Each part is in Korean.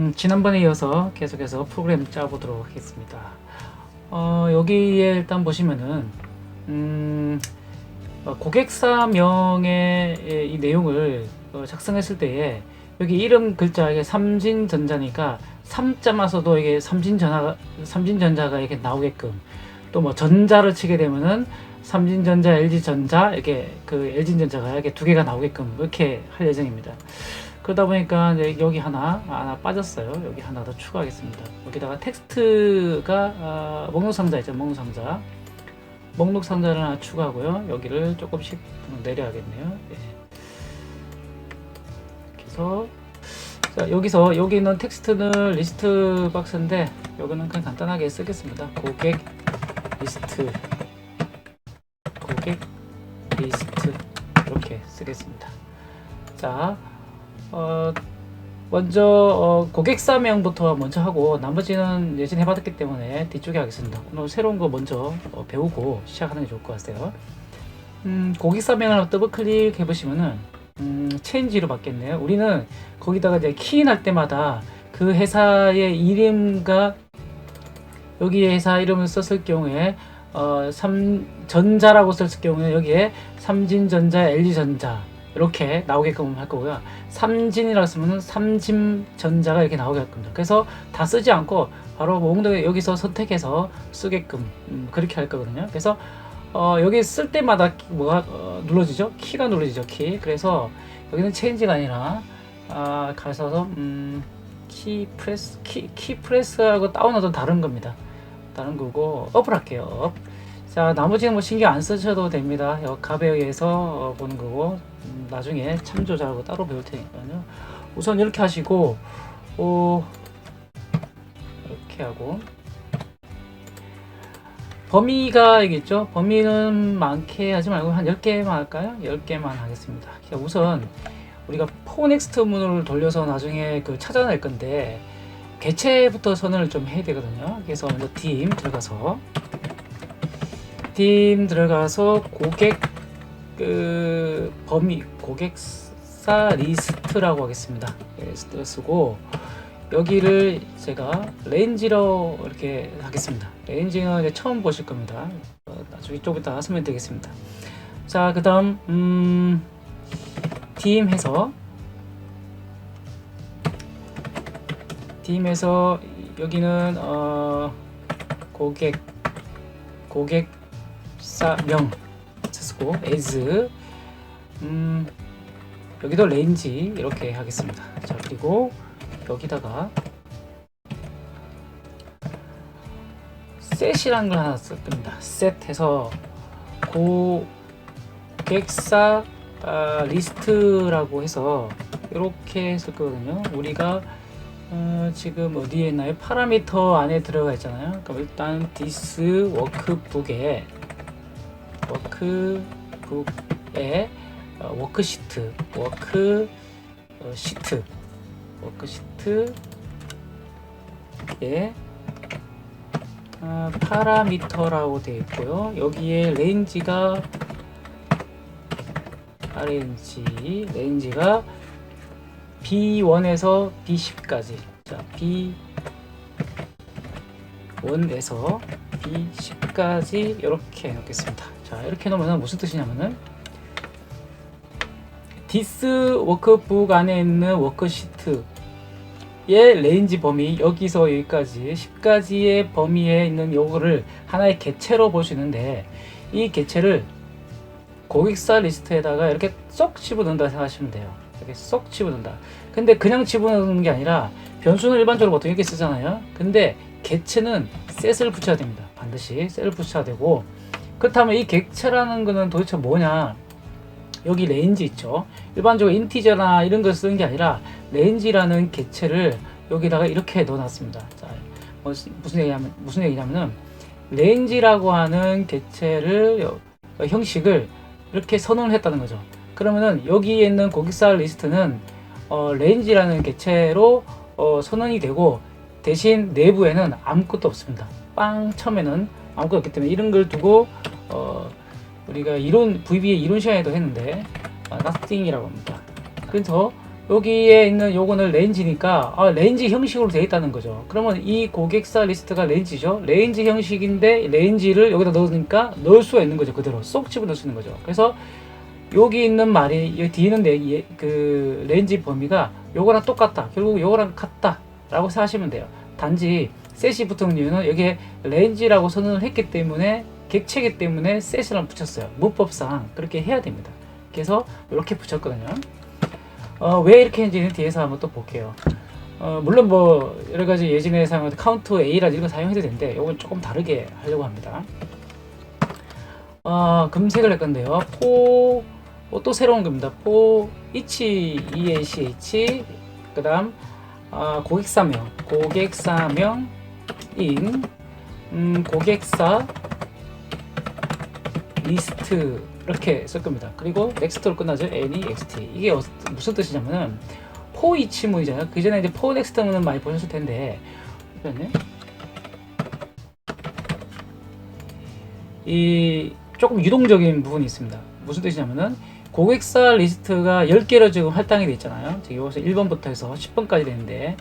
음, 지난번에 이어서 계속해서 프로그램 짜보도록 하겠습니다. 어, 여기에 일단 보시면은 음, 어, 고객사명의 이 내용을 어, 작성했을 때에 여기 이름 글자에 삼진전자니까 삼자마서도 이게 삼진전자 삼진전자가 이렇게 나오게끔 또 뭐 전자를 치게 되면은 삼진전자, LG전자 이렇게 그 LG전자가 이렇게 두 개가 나오게끔 이렇게 할 예정입니다. 그러다 보니까 여기 하나 하나 빠졌어요. 여기 하나 더 추가하겠습니다. 여기다가 텍스트가 아, 목록 상자 있죠. 목록 상자. 목록 상자를 하나 추가하고요. 여기를 조금씩 내려야겠네요. 네. 이렇게 해서 자, 여기서 여기 있는 텍스트는 리스트 박스인데 여기는 그냥 간단하게 쓰겠습니다. 고객 리스트 고객 리스트 이렇게 쓰겠습니다. 자, 어, 먼저 어, 고객사 명부터 먼저 하고 나머지는 예전에 해봤기 때문에 뒤쪽에 하겠습니다. 오늘 새로운 거 먼저 어, 배우고 시작하는 게 좋을 것 같아요. 음, 고객사 명을 더블 클릭해 보시면은 음, 체인지로 바뀌었네요. 우리는 거기다가 이제 키인할 때마다 그 회사의 이름과 여기 회사 이름을 썼을 경우에 어, 삼, 전자라고 썼을 경우에 여기에 삼진전자, LG전자 이렇게 나오게끔 할 거고요. 삼진이라고 쓰면 삼진 전자가 이렇게 나오게 할. 그래서 다 쓰지 않고 바로 몽둥이 여기서 선택해서 쓰게끔 음, 그렇게 할 거거든요. 그래서 어, 여기 쓸 때마다 키- 뭐가 어, 눌러지죠? 키가 눌러지죠, 키. 그래서 여기는 체인지가 아니라 아, 가셔서 음, 키 프레스 키, 키 프레스하고 다운로드는 다른 겁니다. 다른 거고 업을 할게요. 업. 자 나머지는 뭐 신경 안 쓰셔도 됩니다. 여 가베어에서 어, 보는 거고 음, 나중에 참조자하고 따로 배울 테니까요. 우선 이렇게 하시고 어, 이렇게 하고 범위가 있겠죠. 범위는 많게 하지 말고 한 10개만 할까요? 10개만 하겠습니다. 자, 우선 우리가 포넥스트 문을 돌려서 나중에 그 찾아낼 건데 개체부터 선언을 좀 해야 되거든요. 그래서 먼저 팀 들어가서 팀 들어가서 고객 그 범위 고객사 리스트라고 하겠습니다. 리스트 쓰고 여기를 제가 레인지로 이렇게 하겠습니다. 레인지는 이제 처음 보실 겁니다. 어, 나중에 좀 이따 하면 되겠습니다. 자, 그 다음 음, 팀 해서 팀에서 여기는 어, 고객 고객 사명 쓰고 as 음, 여기도 레인지 이렇게 하겠습니다. 자 그리고 여기다가 셋이라는 걸 하나 쓸 겁니다. 셋해서 고객사 아, 리스트라고 해서 이렇게 쓸 거거든요. 우리가 어, 지금 어디에 있나요? 파라미터 안에 들어가 있잖아요. 그럼 일단 this 워크북에 워크북에 어, 워크시트 워크 어, 시트 워크시트에 어, 파라미터라고 되어 있고요. 여기에 레인지가 RNG 레인지가 B1에서 B10까지 자 B1에서 B10까지 이렇게 놓겠습니다 자 이렇게 놓으면 무슨 뜻이냐면은 디스 워크북 안에 있는 워크시트 의 레인지 범위 여기서 여기까지 10가지의 범위에 있는 요거를 하나의 개체로 보시는데 이 개체를 고객사 리스트에다가 이렇게 쏙 집어넣는다 생각하시면 돼요. 이렇게 쏙 집어넣는다. 근데 그냥 집어넣는 게 아니라 변수는 일반적으로 보통 이렇게 쓰잖아요. 근데 개체는 셋을 붙여야 됩니다. 반드시 셋을 붙여야 되고 그렇다면 이 객체라는 거는 도대체 뭐냐? 여기 레인지 있죠. 일반적으로 인티저나 이런 걸 쓰는 게 아니라 레인지라는 개체를 여기다가 이렇게 넣어놨습니다. 자, 뭐, 무슨 얘기냐면 무슨 얘기냐면은 레인지라고 하는 여- 어, 형식을 이렇게 선언을 했다는 거죠. 그러면은 여기에 있는 고객사 리스트는 어, 레인지라는 개체로 어, 선언이 되고 대신 내부에는 아무것도 없습니다. 빵 처음에는 아무것도 없기 때문에 이런 걸 두고 어, 우리가 이론 VB의 이론 시간에도 했는데 어, nothing이라고 합니다. 그래서 여기에 있는 요거는 레인지니까 아, 레인지 형식으로 되어 있다는 거죠. 그러면 이 고객사 리스트가 레인지죠. 레인지 형식인데 레인지를 여기다 넣으니까 넣을 수가 있는 거죠. 그대로 쏙 집어넣을 수 있는 거죠. 그래서 여기 있는 말이 여기 뒤에 있는 내- 예- 그 레인지 범위가 요거랑 똑같다. 결국 요거랑 같다라고 생각하시면 돼요. 단지 셋이 붙은 이유는 여기에 레인지라고 선언을 했기 때문에 객체이기 때문에 셋이랑 붙였어요. 문법상 그렇게 해야 됩니다. 그래서 이렇게 붙였거든요. 어, 왜 이렇게 했는지는 뒤에서 한번 또 볼게요. 어, 물론 뭐 여러 가지 예전에 사용한 카운트 A라든지 이런 거 사용해도 되는데 이건 조금 다르게 하려고 합니다. 어, 검색을 할 건데요. 포, 어, 또 새로운 겁니다. 포, 이치, ENCH, 그 다음, 아, 고객사명, 고객사명, 인, 음, 고객사, 리스트, 이렇게 쓸 겁니다. 그리고 넥스트로 끝나죠. NEXT. 이게 어- 무슨 뜻이냐면은, 포 이치문이잖아요. 그 전에 이제 포 넥스트문은 많이 보셨을 텐데. 이 조금 유동적인 부분이 있습니다. 무슨 뜻이냐면은 고객사 리스트가 10개로 지금 할당이 돼 있잖아요. 여기서 1번부터 해서 10번까지 되는데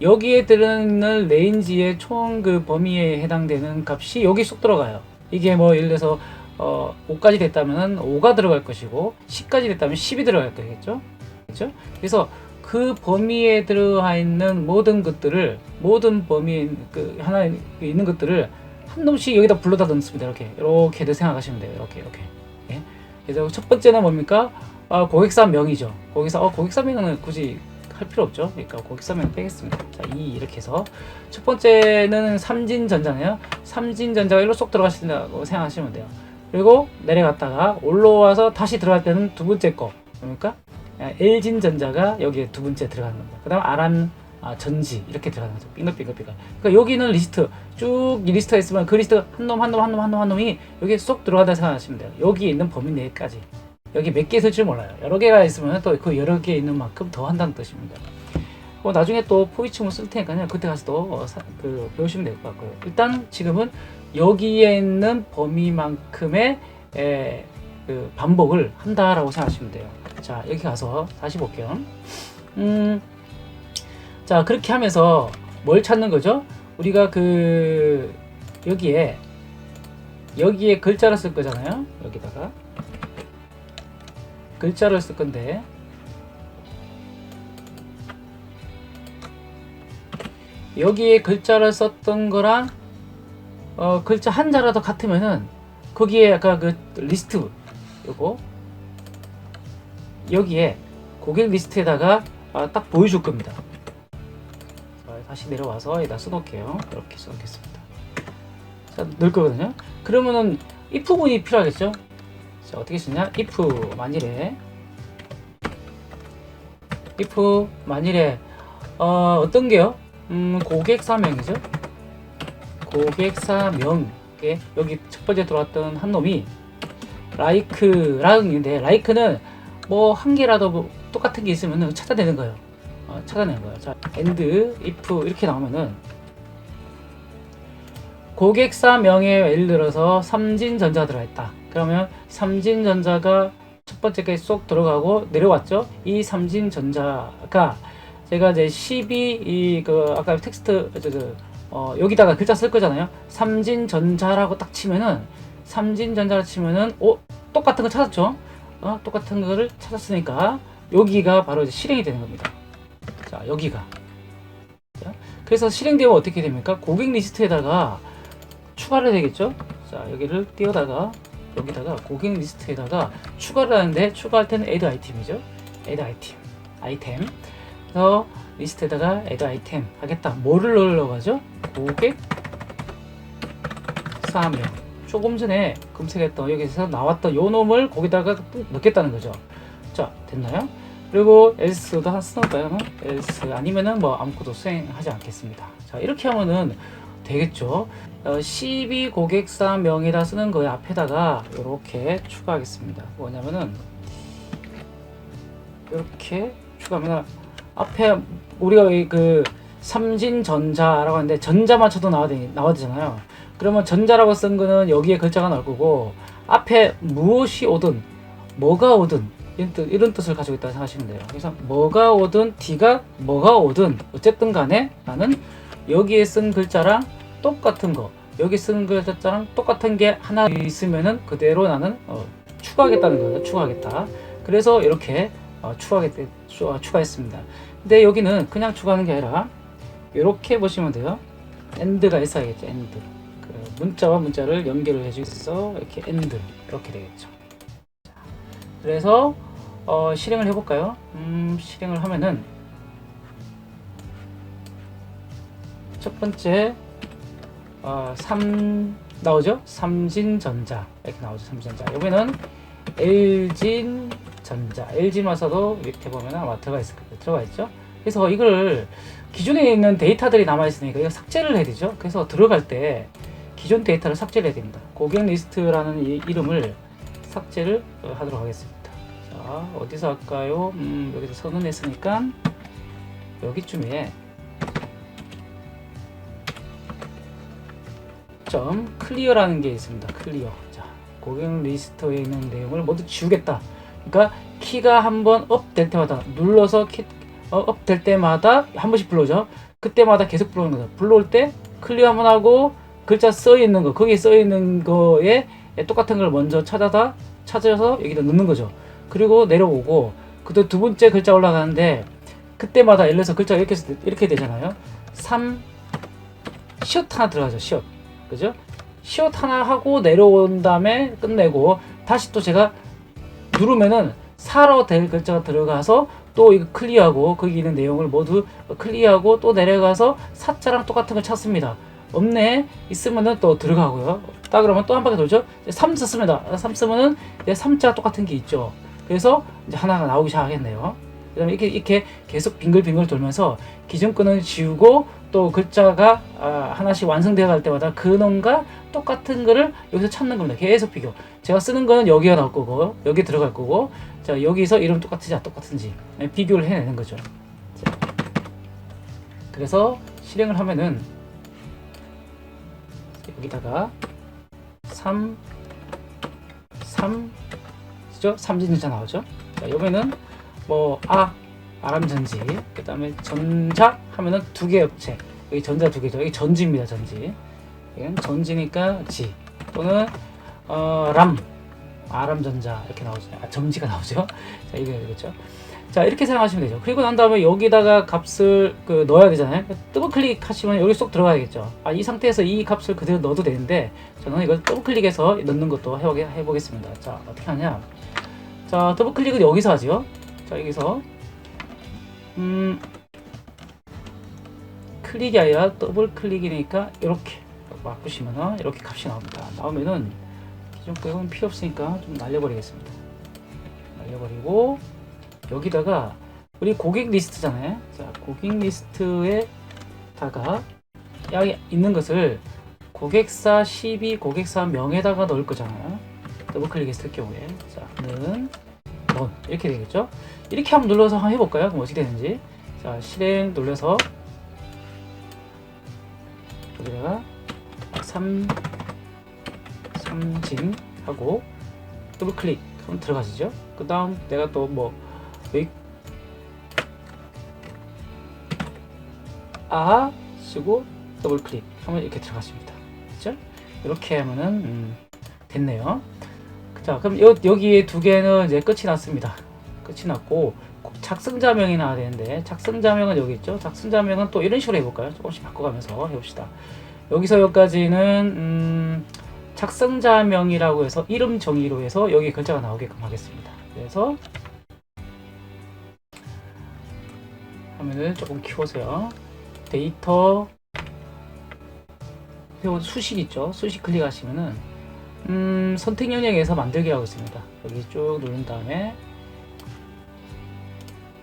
여기에 들어있는 레인지의 총 그 범위에 해당되는 값이 여기 쏙 들어가요. 이게 뭐 예를 들어서 어 5까지 됐다면은 5가 들어갈 것이고 10까지 됐다면 10이 들어갈 거겠죠. 그렇죠? 그래서 그 범위에 들어가 있는 모든 것들을 모든 범위 그 하나 있는 것들을 한 놈씩 여기다 불러다 넣습니다. 이렇게 이렇게들 생각하시면 돼요. 이렇게 이렇게. 예. 그래서 첫 번째는 뭡니까? 아, 고객사 명이죠. 고객사 어 고객사 명은 굳이 할 필요 없죠. 그러니까 고객사 명 빼겠습니다. 자, 이 이렇게 해서 첫 번째는 삼진전자네요. 삼진전자가 일로 쏙 들어가신다고 생각하시면 돼요. 그리고 내려갔다가 올라와서 다시 들어갈 때는 두 번째 거? 아, 엘진전자가 여기에 두 번째 들어가는 겁니다. 그 다음 아란 아, 전지 이렇게 들어가는 거죠. 빙글빙글빙글. 그러니까 여기는 리스트 쭉 이 리스트가 있으면 그 리스트 한 놈 한 놈 한 놈 한 놈 한 놈이 여기에 쏙 들어가다 생각하시면 돼요. 여기에 있는 범위 내까지. 여기 몇 개 있을 줄 몰라요. 여러 개가 있으면 또 그 여러 개 있는 만큼 더 한다는 뜻입니다. 어, 나중에 또 포이치문 쓸 테니까요. 그때 가서 또 어, 배우시면 될 것 같고요. 일단 지금은 여기에 있는 범위만큼의 에, 그 반복을 한다라고 생각하시면 돼요. 자 여기 가서 다시 볼게요. 음, 자 그렇게 하면서 뭘 찾는 거죠? 우리가 그 여기에 여기에 글자를 쓸 거잖아요. 여기다가 글자를 쓸 건데 여기에 글자를 썼던 거랑 어, 글자 한자라도 같으면은 거기에 아까 그 리스트 요거 여기에 고객 리스트에다가 아, 딱 보여줄 겁니다. 자, 다시 내려와서 여기다 써놓을게요. 이렇게 써놓겠습니다. 자, 넣을 거거든요. 그러면은 if 부분이 필요하겠죠? 자, 어떻게 쓰냐? if 만일에 if 만일에 어, 어떤 게요? 음, 고객 사명이죠. 고객 사명에 여기 첫 번째 들어왔던 한 놈이 있는데 like는 뭐 한 개라도 뭐 똑같은 게 있으면 찾아내는 거예요. 어, 찾아내는 거예요. 자, and, if 이렇게 나오면은 고객 사 명에 예를 들어서 삼진전자 들어있다. 그러면 삼진전자가 첫 번째까지 쏙 들어가고 내려왔죠. 이 삼진전자가 제가 이제 12이그 아까 텍스트 저, 저, 어, 여기다가 글자 쓸 거잖아요. 삼진전자라고 딱 치면은 삼진전자를 치면은 오 똑같은 거 찾았죠. 어, 똑같은 거를 찾았으니까 여기가 바로 이제 실행이 되는 겁니다. 자 여기가 자, 그래서 실행되면 어떻게 됩니까? 고객 리스트에다가 추가를 되겠죠. 자 여기를 띄워다가 여기다가 고객 리스트에다가 추가를 하는데 추가할 때는 add 아이템이죠. add 아이템 아이템 그래서 리스트에다가 add 아이템 하겠다. 뭐를 넣으려고 하죠? 고객 사명 조금 전에 검색했던 여기서 나왔던 요 놈을 거기다가 넣겠다는 거죠. 자 됐나요? 그리고 else도 하나 써볼까요? else 아니면은 뭐 아무것도 수행하지 않겠습니다. 자 이렇게 하면은 되겠죠. 어, 12 고객사 명에다 쓰는 거에 앞에다가 이렇게 추가하겠습니다. 뭐냐면은 이렇게 추가하면 앞에 우리가 이그 삼진전자라고 하는데 전자만 쳐도 나와야, 되, 나와야 되잖아요. 그러면 전자라고 쓴 거는 여기에 글자가 나올 거고 앞에 무엇이 오든 뭐가 오든 이런, 뜻, 이런 뜻을 가지고 있다고 생각하시면 돼요. 그래서 뭐가 오든 D가 뭐가 오든 어쨌든 간에 나는 여기에 쓴 글자랑 똑같은 거 여기 쓴 글자랑 똑같은 게 하나 있으면은 그대로 나는 어, 추가하겠다는 거예요. 추가하겠다. 그래서 이렇게 어, 추가하겠, 추, 어, 추가했습니다. 근데 여기는 그냥 추가하는 게 아니라 이렇게 보시면 돼요. 엔드가 있어야겠죠. 엔드. 그 문자와 문자를 연결을 해주기 위해서 이렇게 엔드 이렇게 되겠죠. 자, 그래서 어, 실행을 해볼까요? 음, 실행을 하면은 첫 번째 어, 3 나오죠? 삼진전자 이렇게 나오죠. 삼진전자. 여기는 L진전자. LG마서도 이렇게 보면 아마 들어가 있을 거예요. 들어가 있죠? 그래서 이걸 기존에 있는 데이터들이 남아 있으니까 이거 삭제를 해야 되죠. 그래서 들어갈 때 기존 데이터를 삭제를 해야 됩니다. 고객 리스트라는 이 이름을 삭제를 어, 하도록 하겠습니다. 자, 어디서 할까요? 음, 여기서 선언했으니까 여기쯤에 점 클리어라는 게 있습니다. 클리어. 자, 고객 리스트에 있는 내용을 모두 지우겠다. 그러니까 키가 한번 업 될 때마다 눌러서 키, 어, 업될 때마다 한 번씩 불러오죠. 그때마다 계속 불러오는 거죠. 불러올 때 클리어 한번 하고 글자 써 있는 거, 거기에 써 있는 거에 똑같은 걸 먼저 찾아다 찾아서 여기다 넣는 거죠. 그리고 내려오고 그때 두 번째 글자 올라가는데 그때마다 들어서 글자가 이렇게 이렇게 되잖아요. 3 시옷 하나 들어가죠. 시옷. 그죠? 시옷 하나 하고 내려온 다음에 끝내고 다시 또 제가 누르면은 4로 될 글자가 들어가서 또 이거 클리어하고 거기 있는 내용을 모두 클리어하고 또 내려가서 4자랑 똑같은 걸 찾습니다. 없네 있으면은 또 들어가고요. 딱 그러면 또 한 바퀴 돌죠. 3 썼습니다. 3 쓰면은 3자 똑같은 게 있죠. 그래서 이제 하나가 나오기 시작하겠네요. 그다음에 이렇게 이렇게 계속 빙글빙글 돌면서 기존 거는 지우고 또 글자가 아, 하나씩 완성되어 갈 때마다 근원과 똑같은 거를 여기서 찾는 겁니다. 계속 비교. 제가 쓰는 거는 여기가 나올 거고 여기 들어갈 거고 자 여기서 이름 똑같은지 안 똑같은지 비교를 해내는 거죠. 자, 그래서 실행을 하면은 여기다가 3 3 그죠? 삼진전자 나오죠. 자, 여기는 뭐 아, 아람전지, 그 다음에 전자 하면은 두 개 업체. 여기 전자 두 개죠. 여기 전지입니다, 전지. 여기는 전지니까 지 또는 어, 람, 아람전자 이렇게 나오죠. 아, 점지가 나오죠. 자, 이게 되겠죠. 자, 이렇게 사용하시면 되죠. 그리고 난 다음에 여기다가 값을 그 넣어야 되잖아요. 더블 클릭하시면 여기 쏙 들어가야겠죠. 아, 이 상태에서 이 값을 그대로 넣어도 되는데 저는 이걸 더블 클릭해서 넣는 것도 해보겠습니다. 자, 어떻게 하냐. 자, 더블 클릭은 여기서 하죠. 자, 여기서 음, 클릭이 아니라 더블 클릭이니까 이렇게 바꾸시면은 이렇게 값이 나옵니다. 나오면은 기존 거는 필요 없으니까 좀 날려버리겠습니다. 날려버리고 여기다가 우리 고객 리스트잖아요. 자, 고객 리스트에다가 여기 있는 것을 고객사 12 고객사 명에다가 넣을 거잖아요. 더블 클릭했을 경우에 자 는 넌 이렇게 되겠죠? 이렇게 한번 눌러서 한번 해볼까요? 그럼 어떻게 되는지 자 실행 눌러서 여기다가 3 삼진 하고 더블 클릭 하면 들어가시죠? 그 다음 내가 또뭐 아 쓰고 더블 클릭 하면 이렇게 들어갔습니다. 그죠? 이렇게 하면은 음, 됐네요. 자, 그럼 여, 여기에 두 개는 이제 끝이 났습니다. 끝이 났고 작성자명이 나와야 되는데 작성자명은 여기 있죠. 작성자명은 또 이런 식으로 해볼까요? 조금씩 바꿔가면서 해봅시다. 여기서 여기까지는 음, 작성자명이라고 해서 이름 정의로 해서 여기 글자가 나오게끔 하겠습니다. 그래서 화면을 조금 키우세요. 데이터 수식 있죠. 수식 클릭하시면은 음, 선택 영역에서 만들기라고 있습니다. 여기 쭉 누른 다음에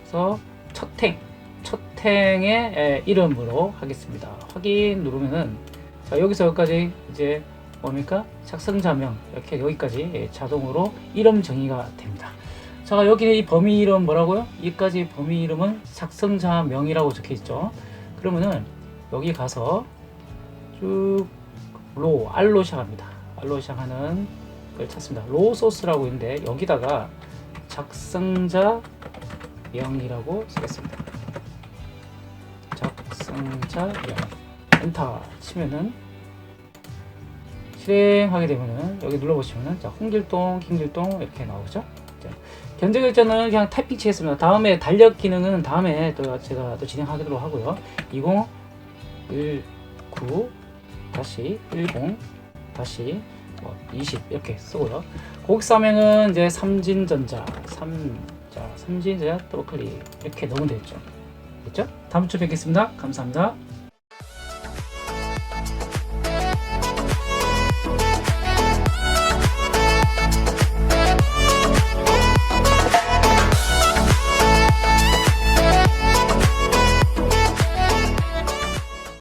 그래서 첫행 첫행의 에, 이름으로 하겠습니다. 확인 누르면은 자 여기서 여기까지 이제 뭡니까 작성자명 이렇게 여기까지 예, 자동으로 이름 정의가 됩니다. 자 여기 이 범위 이름 뭐라고요? 여기까지 범위 이름은 작성자명이라고 적혀 있죠. 그러면은 여기 가서 쭉 로, 알로 시작합니다. 알로 시작하는 걸 찾습니다. 로 소스라고 있는데 여기다가 작성자 명이라고 쓰겠습니다. 작성자 명 엔터 치면은 실행하게 되면은 여기 눌러보시면은 자 홍길동, 김길동 이렇게 나오죠. 자, 견제 글자는 그냥 타이핑 치겠습니다. 다음에 달력 기능은 다음에 또 제가 또 진행하도록 하고요. 2019 다시 10 다시 뭐, 20 이렇게 쓰고요. 고객사명은 이제 삼진전자, 삼 자, 삼진전자 더블 클릭 이렇게 넣으면 되겠죠. 됐죠? 다음 주에 뵙겠습니다. 감사합니다.